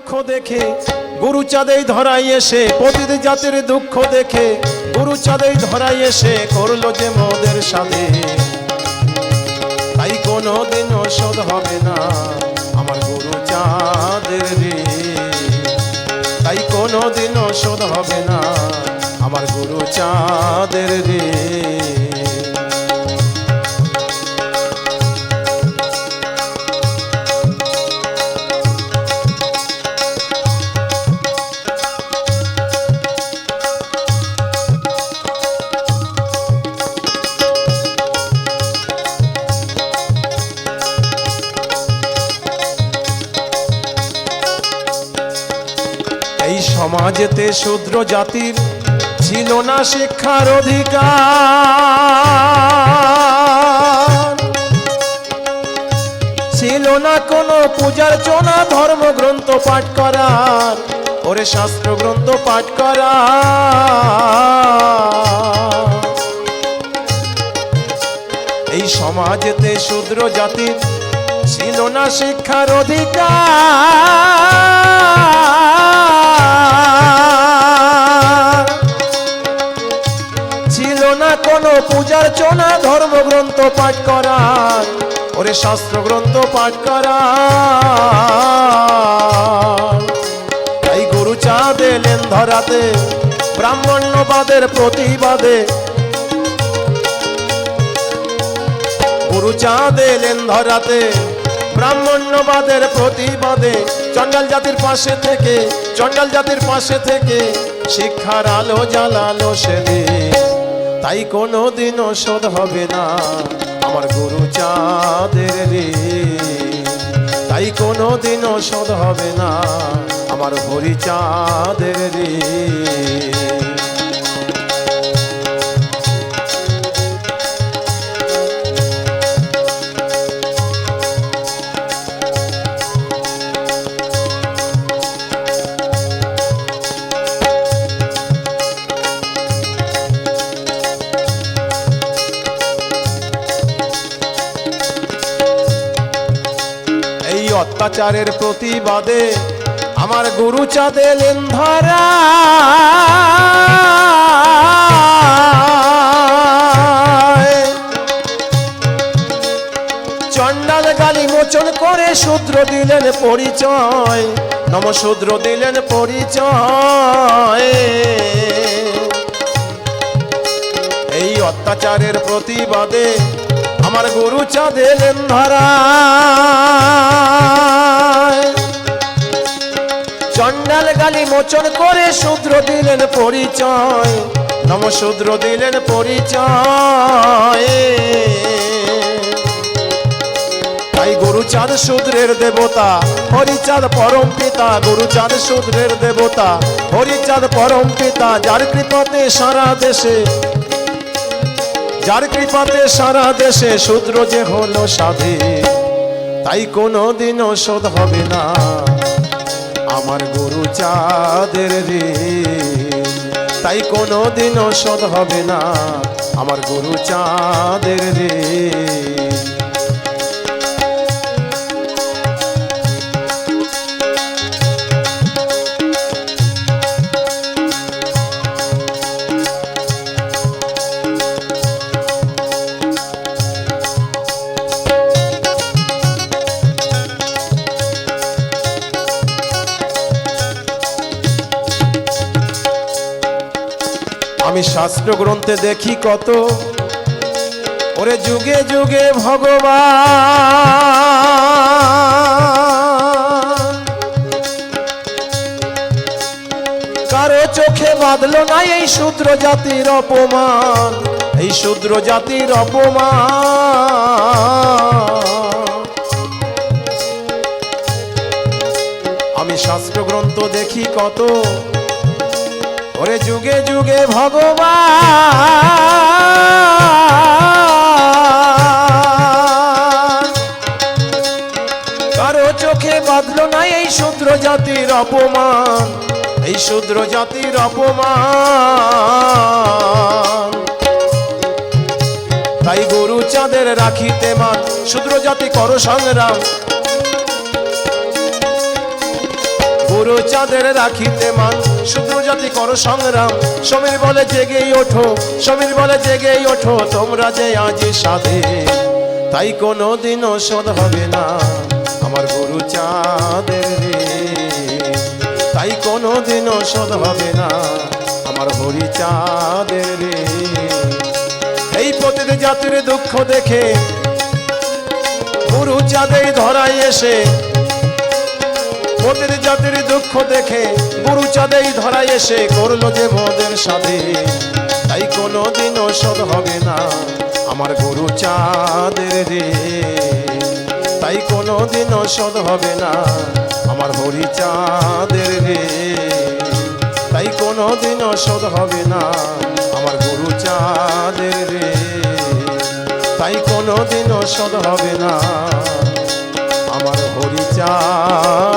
দুঃখ দেখে, গুরু চাঁদেই ধরাই এসে পতিত জাতির দুঃখ দেখে, গুরু চাঁদেই ধরাই এসে করল যে মোদের সাথে। তাই কোনো দিনও শোধ হবে না আমার গুরু চাঁদের রে। তাই কোনো দিনও শোধ হবে না আমার গুরু চাঁদের রে। সমাজেতে শূদ্র জাতির ছিল না শিক্ষার অধিকার। ছিল না কোনো পূজার চোনা, ধর্মগ্রন্থ পাঠ করার, ওরে শাস্ত্র গ্রন্থ পাঠ করা এই সমাজেতে শূদ্র জাতির ছিল না শিক্ষার অধিকার। না কোনো পূজার চোনা ধর্মগ্রন্থ পাঠ করার ওরে শাস্ত্র গ্রন্থ পাঠ করার তাই গুরু চাঁদ এলেন ধরাতে ব্রাহ্মণ্যবাদের প্রতিবাদে। গুরু চাঁদ এলেন ধরাতে ব্রাহ্মণ্যবাদের প্রতিবাদে। চণ্ডাল জাতির পাশে থেকে চণ্ডাল জাতির পাশে থেকে, শিক্ষার আলো জ্বালালো সেদিন। তাই কোনো দিন ওষুধ হবে না আমার গুরু চাঁদের রে। তাই কোনো দিন ওষুধ হবে না আমার হরি চাঁদের রে। অত্যাচারের প্রতিবাদে আমার গুরু চাঁদে এলেন ধরা। চণ্ডাল গালি মোচন করে শূদ্র দিলেন পরিচয়। নমশূদ্র দিলেন পরিচয়। এই অত্যাচারের প্রতিবাদে আমার গুরু চাঁদ এলেন ধরা চণ্ডাল গালি মোচন করে শূদ্র দিলেন পরিচয়। নমশূদ্র দিলেন পরিচয়। তাই গুরুচাঁদ শূদ্রের দেবতা, হরিচাঁদ পরম পিতা গুরুচাঁদ শূদ্রের দেবতা, হরিচাঁদ পরম পিতা, যার কৃপাতে সারা দেশে যার কৃপাতে সারা দেশে শূদ্র যে হলো স্বাধীন তাই কোনো দিনও শোধ হবে না। আমার গুরু চাঁদের রে, তাই কোনো দিনও শোধ হবে না। আমার গুরু চাঁদের রে। আমি শাস্ত্র গ্রন্থে দেখি কত। ওরে যুগে যুগে ভগবান। কারও চোখে বাঁধলো না এই শূদ্র জাতির অপমান, এই শূদ্র জাতির অপমান। আমি শাস্ত্র গ্রন্থ দেখি কত। ওরে যুগে যুগে ভগবান। কারও চোখে বাঁধলো না এই শূদ্র জাতির অপমান, এই শূদ্র জাতির অপমান। তাই গরু চাঁদের রাখিতে মান শূদ্র জাতি কর সংগ্রাম গুরু চাঁদের রাখিতে মান। শুক্র যদি করো সংগ্রাম, সমীর বলে জেগেই ওঠো, সমীর বলে জেগেই ওঠো, তোমরা যে আজ সাধে, তাই কোনো দিনও শোধ হবে না। আমার গুরু চাঁদের তাই কোনো দিনও শোধ হবে না। আমার হরি চাঁদের রে, এই প্রতিটি জাতির দুঃখ দেখে গুরু চাঁদের ধরাই এসে মোদের জাতির দুঃখ দেখে গুরু চাঁদেই ধরাই এসে করল যে মোদের সাথে। তাই কোনো দিনও শোধ হবে না আমার গুরু চাঁদের রে। তাই কোনো দিনও শোধ হবে না আমার হরি চাঁদের রে। তাই কোনো দিনও শোধ হবে না আমার গুরু চাঁদের রে। তাই কোনো দিনও শোধ হবে না আমার হরি চাঁদের রে